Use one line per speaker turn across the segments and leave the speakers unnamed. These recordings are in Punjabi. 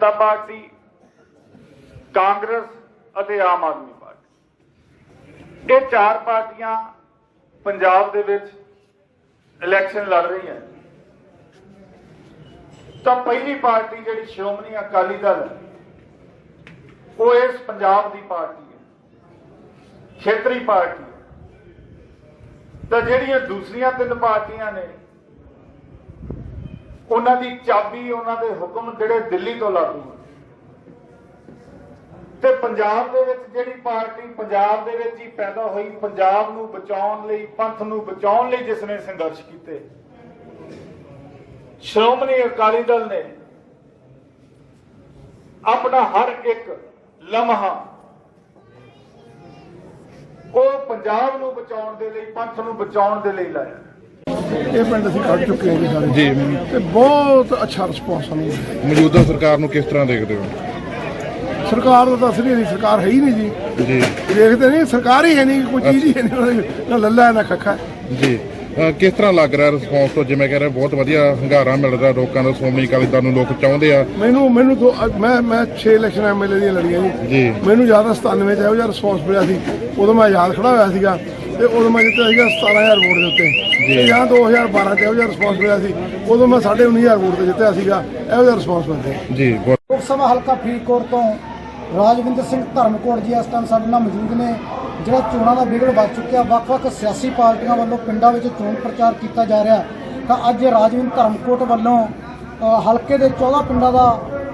ਜਨਤਾ ਪਾਰਟੀ ਕਾਂਗਰਸ ਅਤੇ ਆਮ ਆਦਮੀ ਪਾਰਟੀ ਇਹ ਚਾਰ ਪਾਰਟੀਆਂ ਪੰਜਾਬ ਦੇ ਵਿੱਚ ਇਲੈਕਸ਼ਨ ਲੜ ਰਹੀਆਂ। ਤਾਂ ਪਹਿਲੀ ਪਾਰਟੀ ਜਿਹੜੀ ਸ਼੍ਰੋਮਣੀ ਅਕਾਲੀ ਦਲ, ਉਹ ਇਸ ਪੰਜਾਬ ਦੀ ਪਾਰਟੀ ਹੈ, ਖੇਤਰੀ ਪਾਰਟੀ ਹੈ। ਤਾਂ ਜਿਹੜੀਆਂ ਦੂਸਰੀਆਂ ਤਿੰਨ ਪਾਰਟੀਆਂ ਨੇ, ਉਹਨਾਂ ਦੀ ਚਾਬੀ, ਉਹਨਾਂ ਦੇ ਹੁਕਮ ਜਿਹੜੇ ਦਿੱਲੀ ਤੋਂ ਲਾਗੂ ਹਨ ਤੇ ਪੰਜਾਬ ਦੇ ਵਿੱਚ ਜਿਹੜੀ ਪਾਰਟੀ ਪੰਜਾਬ ਦੇ ਵਿੱਚ ਹੀ ਪੈਦਾ ਹੋਈ ਪੰਜਾਬ ਨੂੰ ਬਚਾਉਣ ਲਈ ਪੰਥ ਨੂੰ ਬਚਾਉਣ ਲਈ ਜਿਸ ਨੇ ਸੰਘਰਸ਼ ਕੀਤੇ। ਸ਼੍ਰੋਮਣੀ ਅਕਾਲੀ ਦਲ ਨੇ ਆਪਣਾ ਹਰ ਇੱਕ ਲਮਹਾ ਉਹ ਪੰਜਾਬ ਨੂੰ ਬਚਾਉਣ ਦੇ ਲਈ ਪੰਥ ਨੂੰ ਬਚਾਉਣ ਦੇ ਲਈ ਲਾਇਆ।
ਇਹ ਪਿੰਡ ਅਸੀਂ ਕੱਢ ਚੁੱਕੇ ਹਾਂ ਜੀ ਸਾਰੇ। ਜੀ। ਤੇ ਬਹੁਤ ਅੱਛਾ ਰਿਸਪੌਂਸ ਸਾਨੂੰ।
ਮੌਜੂਦਾ ਸਰਕਾਰ ਨੂੰ ਕਿਸ ਤਰ੍ਹਾਂ ਦੇਖਦੇ ਹੋ?
ਸਰਕਾਰ ਦਾ ਦੱਸ ਨਹੀਂ ਸਰਕਾਰ ਹੈ ਹੀ ਨਹੀਂ ਜੀ।
ਜੀ।
ਦੇਖਦੇ ਨਹੀਂ ਸਰਕਾਰ ਹੀ ਹੈ ਨਹੀਂ ਕੋਈ ਚੀਜ਼ ਹੀ ਹੈ ਨਹੀਂ ਨਾ ਲੱਲਾ ਨਾ ਖੱਖਾ।
ਜੀ। ਕਿਸ ਤਰ੍ਹਾਂ ਲੱਗ ਰਿਹਾ ਰਿਸਪੌਂਸ ਤੋਂ? ਜਿਵੇਂ ਕਹਿ ਰਹੇ ਬਹੁਤ ਵਧੀਆ ਹੰਗਾਰਾ ਮਿਲ ਰਿਹਾ ਲੋਕਾਂ ਦਾ ਸ਼੍ਰੋਮਣੀ ਅਕਾਲੀ ਦਲ ਨੂੰ ਲੋਕ ਚਾਹੁੰਦੇ ਆ।
ਮੈਨੂੰ ਮੈਨੂੰ ਦੋ ਮੈਂ ਮੈਂ 6 ਇਲੈਕਸ਼ਨ ਐਮਐਲਏ ਦੀਆਂ ਲੜੀਆਂ ਜੀ। ਮੈਨੂੰ ਜ਼ਿਆਦਾ 97 ਚ ਇਹੋ ਜਿਹਾ ਰਿਸਪੌਂਸ ਮਿਲਿਆ ਸੀ। ਉਦੋਂ ਮੈਂ ਆਜ਼ਾਦ ਖੜਾ ਹੋਇਆ ਸੀਗਾ ਤੇ ਉਦੋਂ ਮੈਂ ਜਿੱਤਿਆ ਸੀਗਾ 17000 ਵੋਟ ਦੇ ਉੱਤੇ। ਤੇ ਜਾਂ 2012 ਚ ਇਹੋ ਜਿਹਾ ਰਿਸਪੌਂਸ ਮਿਲਿਆ ਸੀ। ਉਦੋਂ ਮੈਂ 19500 ਵੋਟ ਤੇ ਜਿੱਤਿਆ ਸੀਗਾ। ਇਹੋ ਜਿਹਾ ਰਿਸਪੌਂਸ ਮਿਲਦਾ
ਜੀ ਬਹੁਤ
ਲੋਕ ਸਭਾ ਹਲਕਾ ਫਰੀਦਕੋਟ ਤੋਂ ਰਾਜਵਿੰਦਰ ਸਿੰਘ ਧਰਮਕੋਟ ਜੀ ਇਸ ਟਾਈਮ ਸਾਡੇ ਨਾਲ ਮੌਜੂਦ ਨੇ। ਜਿਹੜਾ ਚੋਣਾਂ ਦਾ ਬਿਗੜ ਵੱਜ ਚੁੱਕਿਆ ਵੱਖ-ਵੱਖ ਸਿਆਸੀ ਪਾਰਟੀਆਂ ਵੱਲੋਂ ਪਿੰਡਾਂ ਵਿੱਚ ਚੋਣ ਪ੍ਰਚਾਰ ਕੀਤਾ ਜਾ ਰਿਹਾ। ਤਾਂ ਅੱਜ ਰਾਜਵਿੰਦਰ ਧਰਮਕੋਟ ਵੱਲੋਂ ਹਲਕੇ ਦੇ 14 ਪਿੰਡਾਂ ਦਾ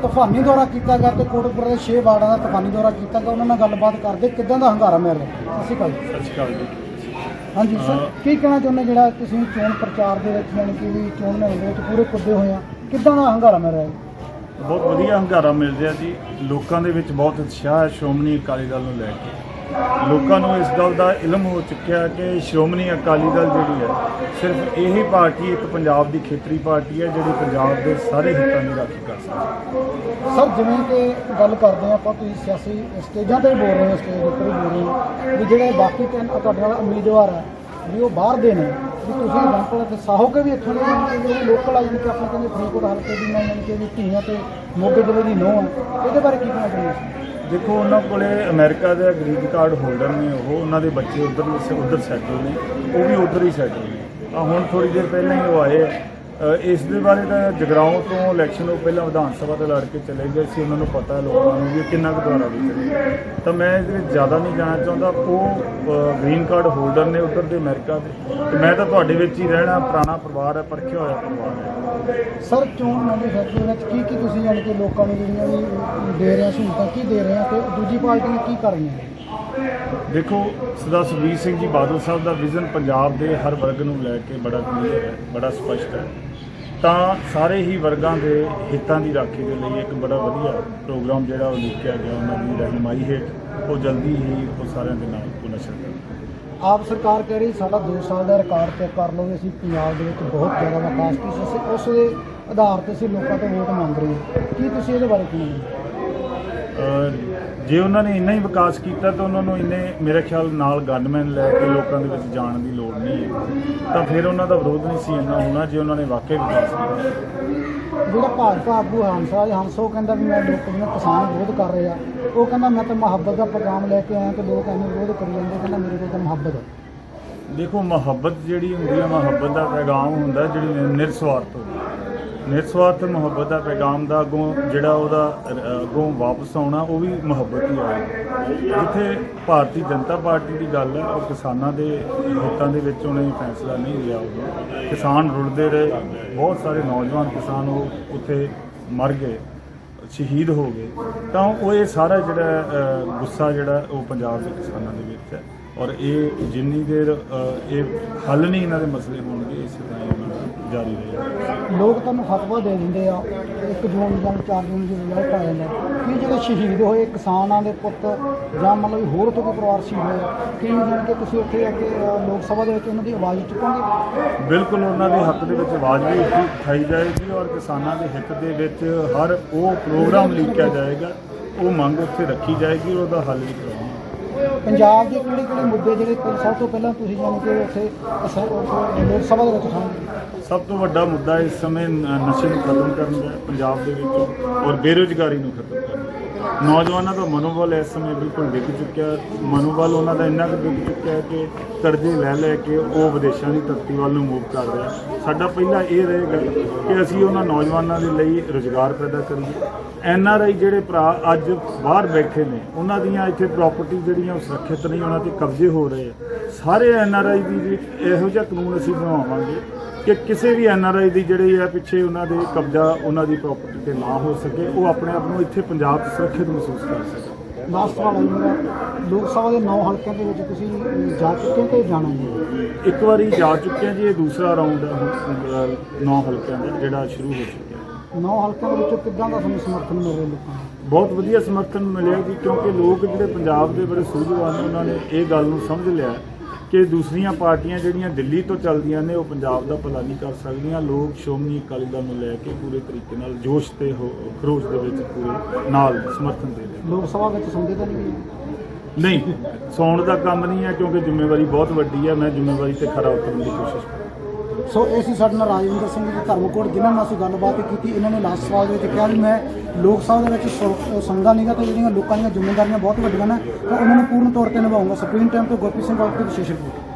ਤੂਫਾਨੀ ਦੌਰਾ ਕੀਤਾ ਗਿਆ ਤੇ ਕੋਟਪੁਰ ਦੇ 6 ਵਾਰਡਾਂ ਦਾ ਤੂਫਾਨੀ ਦੌਰਾ ਕੀਤਾ ਗਿਆ। ਉਹਨਾਂ ਨਾਲ ਗੱਲਬਾਤ ਕਰਦੇ ਕਿਦਾਂ ਦਾ ਹੰਗਾਰਾ ਮਿਲ ਰਿਹਾ? ਸਤਿ ਸ਼੍ਰੀ ਅਕਾਲ
ਸਤਿ ਸ਼੍ਰੀ ਅਕਾਲ ਜੀ।
ਹਾਂਜੀ ਸਰ ਕੀ ਕਹਿਣਾ ਚਾਹੁੰਦੇ ਜਿਹੜਾ ਤੁਸੀਂ ਚੋਣ ਪ੍ਰਚਾਰ ਦੇ ਵਿੱਚ ਯਾਨੀ ਕਿ ਵੀ ਚੋਣ ਮੁਹਿੰਮ ਦੇ ਵਿੱਚ ਪੂਰੇ ਕੁੱਦੇ ਹੋਏ ਆ? ਕਿਦਾਂ ਦਾ ਹੰਗਾਰਾ ਮਿਲ ਰਿਹਾ ਹੈ
ਬਹੁਤ ਵਧੀਆ ਹੰਗਾਰਾ ਮਿਲ ਰਿਹਾ ਜੀ। ਲੋਕਾਂ ਦੇ ਵਿੱਚ ਬਹੁਤ ਉਤਸ਼ਾਹ ਹੈ ਸ਼੍ਰੋਮਣੀ ਅਕਾਲੀ ਦਲ ਨੂੰ ਲੈ ਕੇ। ਲੋਕਾਂ ਨੂੰ ਇਸ ਗੱਲ ਦਾ ਇਲਮ ਹੋ ਚੁੱਕਿਆ ਕਿ ਸ਼੍ਰੋਮਣੀ ਅਕਾਲੀ ਦਲ ਜਿਹੜੀ ਹੈ, ਸਿਰਫ ਇਹੀ ਪਾਰਟੀ, ਇੱਕ ਪੰਜਾਬ ਦੀ ਖੇਤਰੀ ਪਾਰਟੀ ਹੈ, ਜਿਹੜੀ ਪੰਜਾਬ ਦੇ ਸਾਰੇ ਹਿੱਤਾਂ ਦੀ ਰਾਖੀ ਕਰ ਸਕਦੀ ਹੈ।
ਸਰ, ਜਿਵੇਂ ਕਿ ਗੱਲ ਕਰਦੇ ਹਾਂ ਆਪਾਂ, ਤੁਸੀਂ ਸਿਆਸੀ ਸਟੇਜਾਂ ਤੇ ਬੋਲ ਰਹੇ ਹੋ, ਸਟੇਜ ਉੱਪਰ ਬੋਲ ਰਹੇ ਹੋ, ਵੀ ਜਿਹੜੇ ਬਾਕੀ ਤਿੰਨ ਤੁਹਾਡੇ ਨਾਲ ਉਮੀਦਵਾਰ ਹੈ, ਵੀ ਉਹ ਬਾਹਰ ਦੇ ਨੇ। ਵੀ ਤੁਸੀਂ ਐਗਜ਼ਾਮਪਲ ਤੇ ਸਾਹੋਕੇ ਵੀ ਇੱਥੋਂ ਦੇ ਜਿਹੜੇ ਲੋਕਲ ਆਈ ਕਿ ਆਪਾਂ ਕਹਿੰਦੇ ਫਰੀਦਕੋਟ ਹਲਕੇ ਦੀ ਮੈਂ ਯਾਨੀ ਕਿ ਵੀ ਧੀਆਂ ਤੇ ਮੋਗੇ ਜ਼ਿਲ੍ਹੇ ਦੀ ਨੋਹ ਆ, ਇਹਦੇ ਬਾਰੇ ਕੀ ਕਹਿਣਾ ਚਾਹੁੰਦੇ
ਦੇਖੋ, ਉਹਨਾਂ ਕੋਲੇ ਅਮਰੀਕਾ ਦੇ ਗ੍ਰੀਨ ਕਾਰਡ ਹੋਲਡਰ ਨੇ ਉਹ, ਉਹਨਾਂ ਦੇ ਬੱਚੇ ਉਧਰ ਉਧਰ ਸੈਟਲ ਨੇ, ਉਹ ਵੀ ਉਧਰ ਹੀ ਸੈਟਲ ਨੇ। ਆ ਹੁਣ ਥੋੜੀ ਦੇਰ ਪਹਿਲਾਂ ਹੀ ਉਹ ਆਏ ਆ। ਇਸ ਦੇ ਬਾਰੇ ਤਾਂ ਜਗਰਾਉਂ ਤੋਂ ਇਲੈਕਸ਼ਨ ਉਹ ਪਹਿਲਾਂ ਵਿਧਾਨ ਸਭਾ ਤੇ ਲੜ ਕੇ ਚਲੇ ਗਏ ਸੀ, ਉਹਨਾਂ ਨੂੰ ਪਤਾ ਹੈ ਲੋਕਾਂ ਨੂੰ ਵੀ ਕਿੰਨਾ ਕੁ ਦੁਆਰਾ ਵੀ ਕਰੇ ਤਾਂ ਮੈਂ ਇਹਦੇ ਵਿੱਚ ਜ਼ਿਆਦਾ ਨਹੀਂ ਜਾਣਾ ਚਾਹੁੰਦਾ, ਉਹ ਗ੍ਰੀਨ ਕਾਰਡ ਹੋਲਡਰ ਨੇ ਉੱਧਰ ਦੇ ਅਮਰੀਕਾ ਦੇ। ਤੇ ਮੈਂ ਤਾਂ ਤੁਹਾਡੇ ਵਿੱਚ ਹੀ ਰਹਿਣਾ, ਪੁਰਾਣਾ ਪਰਿਵਾਰ ਹੈ, ਪਰਖਿਆ ਹੋਇਆ ਪਰਿਵਾਰ ਹੈ।
ਸਰ ਚੋਣ ਮੈਨੀਫੈਸਟੋ ਦੇ ਵਿੱਚ? ਕੀ ਕੀ ਤੁਸੀਂ ਯਾਨੀ ਕਿ ਲੋਕਾਂ ਨੂੰ ਜਿਹੜੀਆਂ ਵੀ ਦੇ ਰਹੇ ਸਹੂਲਤਾਂ ਕੀ ਦੇ ਰਹੇ ਆ? ਤੇ ਦੂਜੀ ਪਾਰਟੀ ਨੇ ਕੀ ਕਰ ਰਹੀਆਂ
ਦੇਖੋ, ਸਰਦਾਰ ਸੁਖਬੀਰ ਸਿੰਘ ਜੀ ਬਾਦਲ ਸਾਹਿਬ ਦਾ ਵਿਜ਼ਨ ਪੰਜਾਬ ਦੇ ਹਰ ਵਰਗ ਨੂੰ ਲੈ ਕੇ ਬੜਾ ਕਲੀਅਰ ਹੈ, ਬੜਾ ਸਪਸ਼ਟ ਹੈ। ਤਾਂ ਸਾਰੇ ਹੀ ਵਰਗਾਂ ਦੇ ਹਿੱਤਾਂ ਦੀ ਰਾਖੀ ਦੇ ਲਈ ਇੱਕ ਬੜਾ ਵਧੀਆ ਪ੍ਰੋਗਰਾਮ ਜਿਹੜਾ ਉਹ ਲਿਖਿਆ ਗਿਆ, ਉਹਨਾਂ ਦੀ ਰਹਿਨਮਾਈ ਹੇਠ, ਉਹ ਜਲਦੀ ਹੀ ਉਹ ਸਾਰਿਆਂ ਦੇ ਨਾਲ ਉਹ ਨਸ਼ਰ
ਆਪ ਸਰਕਾਰ ਕਹਿ ਰਹੀ, ਸਾਡਾ 2 ਸਾਲ ਦਾ ਰਿਕਾਰਡ 'ਤੇ ਕਰ ਲਓ ਅਸੀਂ, ਪੰਜਾਬ ਦੇ ਵਿੱਚ ਬਹੁਤ ਜ਼ਿਆਦਾ ਵਿਕਾਸ ਕੀਤਾ। ਸੀ ਉਸ ਦੇ ਆਧਾਰ ਤੇ ਅਸੀਂ ਲੋਕਾਂ ਤੋਂ ਵੋਟ ਮੰਗ ਰਹੇ ਹਾਂ। ਕੀ ਤੁਸੀਂ ਇਹਦੇ ਬਾਰੇ ਕੀ
ਜੇ ਉਹਨਾਂ ਨੇ ਇੰਨਾ ਹੀ ਵਿਕਾਸ ਕੀਤਾ ਤਾਂ ਉਹਨਾਂ ਨੂੰ ਇੰਨੇ ਮੇਰੇ ਖਿਆਲ ਨਾਲ ਗਨਮੈਨ ਲੈ ਕੇ ਲੋਕਾਂ ਦੇ ਵਿੱਚ ਜਾਣ ਦੀ ਲੋੜ ਨਹੀਂ ਹੈ। ਤਾਂ ਫਿਰ ਉਹਨਾਂ ਦਾ ਵਿਰੋਧ ਨਹੀਂ ਸੀ ਇੰਨਾ ਹੋਣਾ ਜੇ ਉਹਨਾਂ ਨੇ ਵਾਕਈ ਵਿਕਾਸ ਕੀਤਾ।
ਜਿਹੜਾ ਭਾਜਪਾ ਆਗੂ ਹੰਸਰਾਜ ਹੰਸੋ ਕਹਿੰਦਾ ਵੀ ਮੈਂ ਲੋਕ ਜਿਵੇਂ ਕਿਸਾਨ ਵਿਰੋਧ ਕਰ ਰਹੇ ਆ। ਉਹ ਕਹਿੰਦਾ ਮੈਂ ਤਾਂ ਮੁਹੱਬਤ ਦਾ ਪੈਗਾਮ ਲੈ ਕੇ ਆਇਆ ਤੇ ਲੋਕ ਐਵੇਂ ਵਿਰੋਧ ਕਰੀ ਜਾਂਦੇ ਕਹਿੰਦਾ ਮੇਰੇ ਕੋਲ ਤਾਂ ਮੁਹੱਬਤ ਹੈ।
ਦੇਖੋ ਮੁਹੱਬਤ ਜਿਹੜੀ ਹੁੰਦੀ ਹੈ ਮੁਹੱਬਤ ਦਾ ਪੈਗਾਮ ਹੁੰਦਾ ਜਿਹੜੀ ਨਿ- ਨਿਰਸਵਾਰਥ ਹੁੰਦੀ ਹੈ ਨਿਰਸਵਾਰਥ ਮੁਹੱਬਤ ਦਾ ਪੈਗਾਮ ਦਾ ਅੱਗੋਂ ਜਿਹੜਾ ਉਹਦਾ ਅੱਗੋਂ ਵਾਪਸ ਆਉਣਾ, ਉਹ ਵੀ ਮੁਹੱਬਤ ਹੀ ਆਏਗੀ ਜਿੱਥੇ ਭਾਰਤੀ ਜਨਤਾ ਪਾਰਟੀ ਦੀ ਗੱਲ ਹੈ ਉਹ ਕਿਸਾਨਾਂ ਦੇ ਹਿੱਤਾਂ ਦੇ ਵਿੱਚ ਉਹਨੇ ਫੈਸਲਾ ਨਹੀਂ ਲਿਆ ਉਦੋਂ ਕਿਸਾਨ ਰੁਲਦੇ ਰਹੇ, ਬਹੁਤ ਸਾਰੇ ਨੌਜਵਾਨ ਕਿਸਾਨ ਉਹ ਉੱਥੇ ਮਰ ਗਏ, ਸ਼ਹੀਦ ਹੋ ਗਏ। ਤਾਂ ਉਹ ਇਹ ਸਾਰਾ ਜਿਹੜਾ ਗੁੱਸਾ ਜਿਹੜਾ ਉਹ ਪੰਜਾਬ ਦੇ ਕਿਸਾਨਾਂ ਦੇ ਵਿੱਚ ਹੈ। ਔਰ ਇਹ ਜਿੰਨੀ ਦੇਰ ਇਹ ਹੱਲ ਨਹੀਂ ਇਹਨਾਂ ਦੇ ਮਸਲੇ ਹੋਣਗੇ, ਇਸੇ ਤਰ੍ਹਾਂ ਜਾਰੀ ਰਹੇਗਾ
ਲੋਕ ਤੁਹਾਨੂੰ ਫਤਵਾ ਦੇ ਦਿੰਦੇ ਆ ਇੱਕ ਜੂਨ ਜਾਂ 4 ਜੂਨ ਦੀ ਰਿਜ਼ਲਟ ਆ ਜਾਂਦਾ ਕੀ ਜਿਹੜੇ ਸ਼ਹੀਦ ਹੋਏ ਕਿਸਾਨਾਂ ਦੇ ਪੁੱਤ ਜਾਂ ਮਤਲਬ ਹੋਰ ਤੋਂ ਕੋਈ ਪਰਿਵਾਰ ਸ਼ਹੀਦ ਹੋਇਆ। ਕੀ ਜਾਣ ਕੇ ਤੁਸੀਂ ਉੱਥੇ ਆ ਕੇ ਲੋਕ ਸਭਾ ਦੇ ਵਿੱਚ ਉਹਨਾਂ ਦੀ ਆਵਾਜ਼ ਚੁੱਕੋਗੇ?
ਬਿਲਕੁਲ ਉਹਨਾਂ ਦੇ ਹੱਕ ਦੇ ਵਿੱਚ ਆਵਾਜ਼ ਵੀ ਉੱਠੀ ਉਠਾਈ ਜਾਏਗੀ ਔਰ ਕਿਸਾਨਾਂ ਦੇ ਹਿੱਤ ਦੇ ਵਿੱਚ ਹਰ ਉਹ ਪ੍ਰੋਗਰਾਮ ਲਿਖਿਆ ਜਾਏਗਾ ਉਹ ਮੰਗ ਉੱਥੇ ਰੱਖੀ ਜਾਏਗੀ ਉਹਦਾ ਹੱਲ ਵੀ ਕਰਾਂਗੇ।
ਪੰਜਾਬ ਦੇ ਕਿਹੜੇ ਕਿਹੜੇ ਮੁੱਦੇ ਜਿਹੜੇ ਸਭ ਤੋਂ ਪਹਿਲਾਂ ਤੁਸੀਂ ਜਾਣ ਕੇ ਉੱਥੇ ਲੋਕ ਸਭਾ ਦੇ ਵਿੱਚ ਉਠਾਉਣਗੇ
ਸਭ ਤੋਂ ਵੱਡਾ ਮੁੱਦਾ ਇਸ ਸਮੇਂ ਨਸ਼ੇ ਨੂੰ ਖਤਮ ਕਰਨ ਦਾ, ਪੰਜਾਬ ਦੇ ਵਿੱਚ ਔਰ ਬੇਰੁਜ਼ਗਾਰੀ ਨੂੰ ਖਤਮ ਕਰਨ ਨੌਜਵਾਨਾਂ ਦਾ ਮਨੋਬਲ ਇਸ ਸਮੇਂ ਬਿਲਕੁਲ ਡਿੱਗ ਚੁੱਕਿਆ। ਮਨੋਬਲ ਉਹਨਾਂ ਦਾ ਇੰਨਾ ਕੁ ਡਿੱਗ ਚੁੱਕਿਆ ਕਿ ਕਰਜ਼ੇ ਲੈ ਲੈ ਕੇ ਉਹ ਵਿਦੇਸ਼ਾਂ ਦੀ ਧਰਤੀ ਵੱਲ ਨੂੰ ਮੂਵ ਕਰ ਰਿਹਾ। ਸਾਡਾ ਪਹਿਲਾ ਇਹ ਰਹੇਗਾ ਕਿ ਅਸੀਂ ਉਹਨਾਂ ਨੌਜਵਾਨਾਂ ਦੇ ਲਈ ਰੁਜ਼ਗਾਰ ਪੈਦਾ ਕਰੀਏ। ਐਨ ਆਰ ਆਈ ਜਿਹੜੇ ਭਰਾ ਅੱਜ ਬਾਹਰ ਬੈਠੇ ਨੇ, ਉਹਨਾਂ ਦੀਆਂ ਇੱਥੇ ਪ੍ਰਾਪਰਟੀ ਜਿਹੜੀਆਂ ਉਹ ਸੁਰੱਖਿਅਤ ਨਹੀਂ, ਉਹਨਾਂ ਤੇ ਕਬਜ਼ੇ ਹੋ ਰਹੇ ਆ। ਸਾਰੇ ਐਨ ਆਰ ਆਈ ਦੀ ਇਹੋ ਜਿਹਾ ਕਾਨੂੰਨ ਅਸੀਂ ਬਣਾਵਾਂਗੇ। ਕਿ ਕਿਸੇ ਵੀ ਐਨ ਆਰ ਆਈ ਦੀ ਜਿਹੜੀ ਹੈ ਪਿੱਛੇ ਉਹਨਾਂ ਦੇ ਕਬਜ਼ਾ ਉਹਨਾਂ ਦੀ ਪ੍ਰਾਪਰਟੀ ਤੇ ਨਾ ਹੋ ਸਕੇ ਉਹ ਆਪਣੇ ਆਪ ਨੂੰ ਇੱਥੇ ਪੰਜਾਬ 'ਚ ਸੁਰੱਖਿਅਤ ਮਹਿਸੂਸ ਕਰ ਸਕੇ
ਲਾਸਟ ਜੀ ਮੇਰਾ ਲੋਕ ਸਭਾ ਦੇ 9 ਹਲਕਿਆਂ ਦੇ ਵਿੱਚ ਤੁਸੀਂ ਜਾ ਚੁੱਕੇ ਕਿ ਜਾਣਾ ਜੀ
ਇੱਕ ਵਾਰੀ ਜਾ ਚੁੱਕੇ ਹਾਂ ਜੀ ਇਹ ਦੂਸਰਾ ਰਾਉਂਡ ਹੈ ਹੁਣ 9 ਹਲਕਿਆਂ ਦਾ ਜਿਹੜਾ ਸ਼ੁਰੂ ਹੋ ਚੁੱਕਿਆ।
9 ਹਲਕਿਆਂ ਦੇ ਵਿੱਚੋਂ ਕਿੱਦਾਂ ਦਾ ਤੁਹਾਨੂੰ ਸਮਰਥਨ ਮਿਲ ਰਿਹਾ ਲੋਕਾਂ ਦਾ
ਬਹੁਤ ਵਧੀਆ ਸਮਰਥਨ ਮਿਲਿਆ ਜੀ ਕਿਉਂਕਿ ਲੋਕ ਜਿਹੜੇ ਪੰਜਾਬ ਦੇ ਬੜੇ ਸੂਝਵਾਨ ਨੇ ਉਹਨਾਂ ਨੇ ਇਹ ਗੱਲ ਨੂੰ ਸਮਝ ਲਿਆ। ਕਿ ਦੂਸਰੀਆਂ ਪਾਰਟੀਆਂ ਜਿਹੜੀਆਂ ਦਿੱਲੀ ਤੋਂ ਚੱਲਦੀਆਂ ਨੇ ਉਹ ਪੰਜਾਬ ਦਾ ਭਲਾ ਨਹੀਂ ਕਰ ਸਕਦੀਆਂ। ਲੋਕ ਸ਼੍ਰੋਮਣੀ ਅਕਾਲੀ ਦਲ ਨੂੰ ਲੈ ਕੇ ਪੂਰੇ ਤਰੀਕੇ ਨਾਲ ਜੋਸ਼ ਤੇ ਹੋ- ਖਰੋਸ਼ ਦੇ ਵਿੱਚ ਪੂਰੇ ਨਾਲ ਸਮਰਥਨ ਦੇ ਰਹੇ
ਲੋਕ ਸਭਾ ਵਿੱਚ ਸੁਣਦੇ ਤਾਂ ਨਹੀਂ
ਨਹੀਂ ਸੌਣ ਦਾ ਕੰਮ ਨਹੀਂ ਹੈ ਕਿਉਂਕਿ ਜ਼ਿੰਮੇਵਾਰੀ ਬਹੁਤ ਵੱਡੀ ਹੈ। ਮੈਂ ਜ਼ਿੰਮੇਵਾਰੀ ਤੇ ਖਰਾ ਉਤਰਨ ਦੀ ਕੋਸ਼ਿਸ਼ ਕਰਾਂਗਾ
ਸੋ ਇਹ ਸੀ ਸਾਡੇ ਨਾਲ ਰਾਜਵਿੰਦਰ ਸਿੰਘ ਜੀ ਧਰਮਕੋਟ, ਜਿਨ੍ਹਾਂ ਨਾਲ ਅਸੀਂ ਗੱਲਬਾਤ ਕੀਤੀ, ਇਹਨਾਂ ਨੇ ਲਾਸਟ ਸਵਾਲ ਦੇ ਵਿੱਚ ਕਿਹਾ ਵੀ ਮੈਂ ਲੋਕ ਸਭਾ ਦੇ ਵਿੱਚ ਸੁ- ਸੁਣਦਾ ਨਹੀਂਗਾ ਤੇ ਜਿਹੜੀਆਂ ਲੋਕਾਂ ਦੀਆਂ ਜ਼ਿੰਮੇਵਾਰੀਆਂ ਬਹੁਤ ਵੱਡੀਆਂ ਨੇ, ਤਾਂ ਉਹਨਾਂ ਨੂੰ ਪੂਰਨ ਤੌਰ ਤੇ ਨਿਭਾਉਂਗਾ ਸੁਪਰੀਮ ਟਾਈਮ ਤੋਂ ਗੁਰਪ੍ਰੀਤ ਸਿੰਘ ਰਾਉਤ ਦੀ ਵਿਸ਼ੇਸ਼ ਰਿਪੋਰਟ।